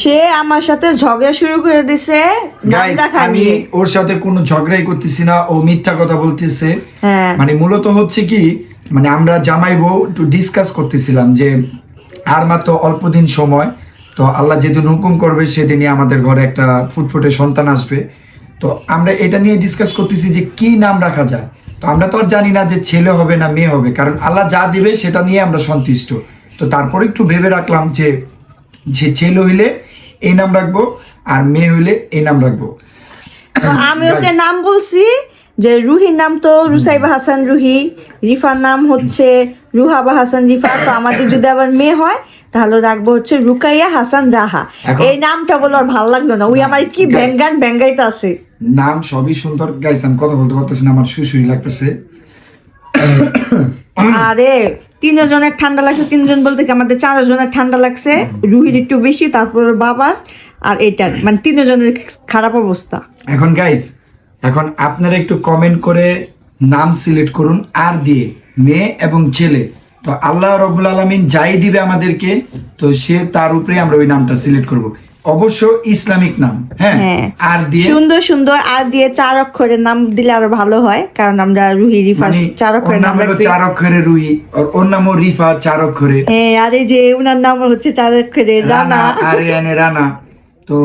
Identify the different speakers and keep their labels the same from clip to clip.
Speaker 1: সে আমার সাথে ঝগড়া শুরু করে দিছে
Speaker 2: আমি ওর সাথে কোনো ঝগড়াই করতেছি না ও মিথ্যা কথা বলতেছে।
Speaker 1: হ্যাঁ।
Speaker 2: মানে মূলত হচ্ছে কি মানে আমরা জামাই বউ একটু ডিসকাস করতেছিলাম যে আর মাত্র অল্প দিন সময় তো আল্লাহ যেদিন হুকুম করবে সেদিনই আমাদের ঘরে একটা ফুটফুটে সন্তান আসবে। তো আমরা এটা নিয়ে ডিসকাস করতেছি যে কি নাম রাখা যায়। তো আমরা তো আর জানি না যে ছেলে হবে না মেয়ে হবে কারণ আল্লাহ যা দিবে সেটা নিয়ে আমরা সন্তুষ্ট। তো তারপরে একটু ভেবে রাখলাম যে যে ছেলে হইলে এই নাম রাখব আর মেয়ে হইলে এই নাম রাখব।
Speaker 1: আমি ওকে নাম বলছি যে রুহির নাম তো রুসাইবা হাসান রুহি রিফার নাম হচ্ছে রুহাবা হাসান রিফা তো আমাদের যদি আবার মেয়ে হয় তাহলে রাখব হচ্ছে রুকাইয়া হাসান রাহা। এই নামটা বলে আর ভালো লাগল না। ওই আমার কি ব্যাঙ্গান ব্যাঙ্গাইতে আছে।
Speaker 2: নাম সবই সুন্দর। গাইস আমি কথা বলতে পারতেছি না আমার শুশুই লাগতেছে।
Speaker 1: আরে তিনজনের ঠান্ডা লাগছে, তিনজন বলতে কি আমাদের চারজনের ঠান্ডা লাগছে, রুহির একটু বেশি, তারপর বাবার, আর এটা মানে তিনজনের খারাপ অবস্থা।
Speaker 2: এখন গাইস এখন আপনারা একটু কমেন্ট করে নাম সিলেক্ট করুন, আর দিয়ে, মেয়ে এবং ছেলে। তো আল্লাহ রবুল আলমিন যাই দিবে আমাদেরকে, তো সে তার উপরে আমরা ওই নামটা সিলেক্ট করব। অবশ্য ইসলামিক নাম হ্যাঁ
Speaker 1: হ্যাঁ।
Speaker 2: আর দিয়ে
Speaker 1: সুন্দর সুন্দর আর দিয়ে চার অক্ষরের নাম দিলে আরও ভালো হয় কারণ আমরা রুহি রিফা
Speaker 2: মানে
Speaker 1: চার অক্ষরের
Speaker 2: নাম
Speaker 1: নাম
Speaker 2: হলো চার অক্ষরে রুহি আর ওর নামও রিফা চার অক্ষরে।
Speaker 1: হ্যাঁ আর যে উনার নাম হচ্ছে চার অক্ষরে
Speaker 2: রানা।
Speaker 1: রানা
Speaker 2: আরিয়ানে রানা। তো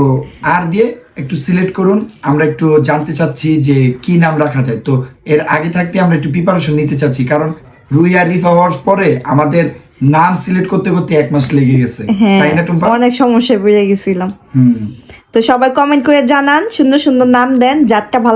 Speaker 2: আর দিয়ে একটু সিলেক্ট করুন আমরা একটু জানতে চাচ্ছি যে কি নাম রাখা যায়। তো এর আগে থাকতে আমরা একটু প্রিপারেশন নিতে চাচ্ছি কারণ রুই আর রিফা হওয়ার পরে আমাদের নাম সিলেক্ট করতে করতে এক মাস লেগে গেছে।
Speaker 1: হ্যাঁ
Speaker 2: তাই না টুম্পা?
Speaker 1: অনেক সমস্যায় পড়ে গেছিলাম।
Speaker 2: হুম।
Speaker 1: তো সবাই কমেন্ট করে জানান সুন্দর সুন্দর নাম দেন যারটা ভালো